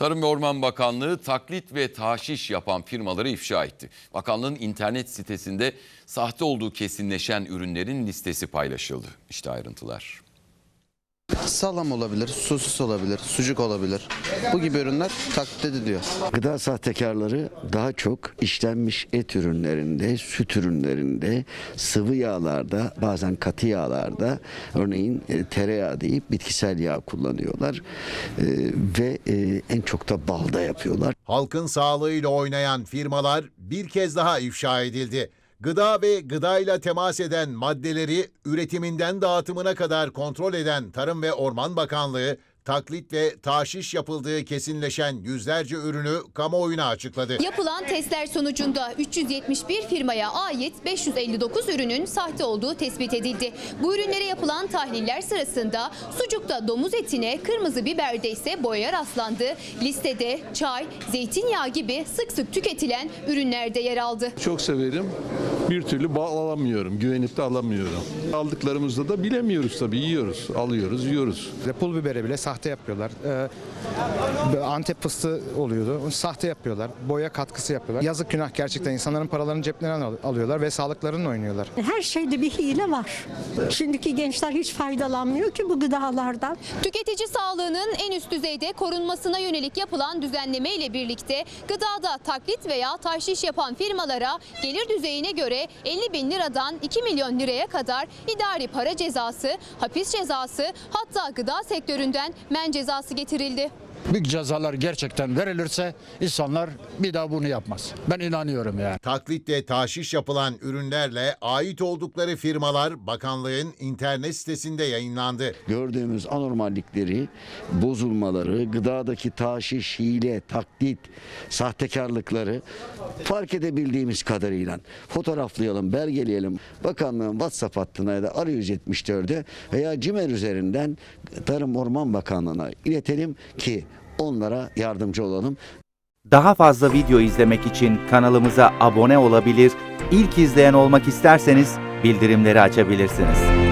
Tarım ve Orman Bakanlığı taklit ve taşiş yapan firmaları ifşa etti. Bakanlığın internet sitesinde sahte olduğu kesinleşen ürünlerin listesi paylaşıldı. İşte ayrıntılar. Salam olabilir, sosis olabilir, sucuk olabilir. Bu gibi ürünler taklit ediliyor. Gıda sahtekarları daha çok işlenmiş et ürünlerinde, süt ürünlerinde, sıvı yağlarda, bazen katı yağlarda örneğin e, tereyağı deyip bitkisel yağ kullanıyorlar E, ve e, en çok da balda yapıyorlar. Halkın sağlığıyla oynayan firmalar bir kez daha ifşa edildi. Gıda ve gıdayla temas eden maddeleri üretiminden dağıtımına kadar kontrol eden Tarım ve Orman Bakanlığı, taklit ve taşiş yapıldığı kesinleşen yüzlerce ürünü kamuoyuna açıkladı. Yapılan testler sonucunda 371 firmaya ait 559 ürünün sahte olduğu tespit edildi. Bu ürünlere yapılan tahliller sırasında sucukta domuz etine, kırmızı biberde ise boya rastlandı. Listede çay, zeytinyağı gibi sık sık tüketilen ürünler de yer aldı. Çok severim. Bir türlü bal alamıyorum. Güvenip de alamıyorum. Aldıklarımızda da bilemiyoruz tabii. Yiyoruz, alıyoruz, yiyoruz. Pul biberi bile sahte yapıyorlar. Ee, Antep fıstığı oluyordu. Sahte yapıyorlar. Boya katkısı yapıyorlar. Yazık günah gerçekten. insanların paralarını ceplerinden al- alıyorlar ve sağlıklarını oynuyorlar. Her şeyde bir hile var. Şimdiki gençler hiç faydalanmıyor ki bu gıdalardan. Tüketici sağlığının en üst düzeyde korunmasına yönelik yapılan düzenleme ile birlikte gıdada taklit veya tahşiş yapan firmalara gelir düzeyine göre 50 bin liradan 2 milyon liraya kadar idari para cezası, hapis cezası hatta gıda sektöründen men cezası getirildi. Büyük cezalar gerçekten verilirse insanlar bir daha bunu yapmaz. Ben inanıyorum yani. Taklitle taşiş yapılan ürünlerle ait oldukları firmalar bakanlığın internet sitesinde yayınlandı. Gördüğümüz anormallikleri, bozulmaları, gıdadaki taşiş, hile, taklit, sahtekarlıkları fark edebildiğimiz kadarıyla fotoğraflayalım, belgeleyelim. Bakanlığın WhatsApp hattına ya da arayüz 74'e veya CİMER üzerinden Tarım Orman Bakanlığı'na iletelim ki onlara yardımcı olalım. Daha fazla video izlemek için kanalımıza abone olabilir, ilk izleyen olmak isterseniz bildirimleri açabilirsiniz.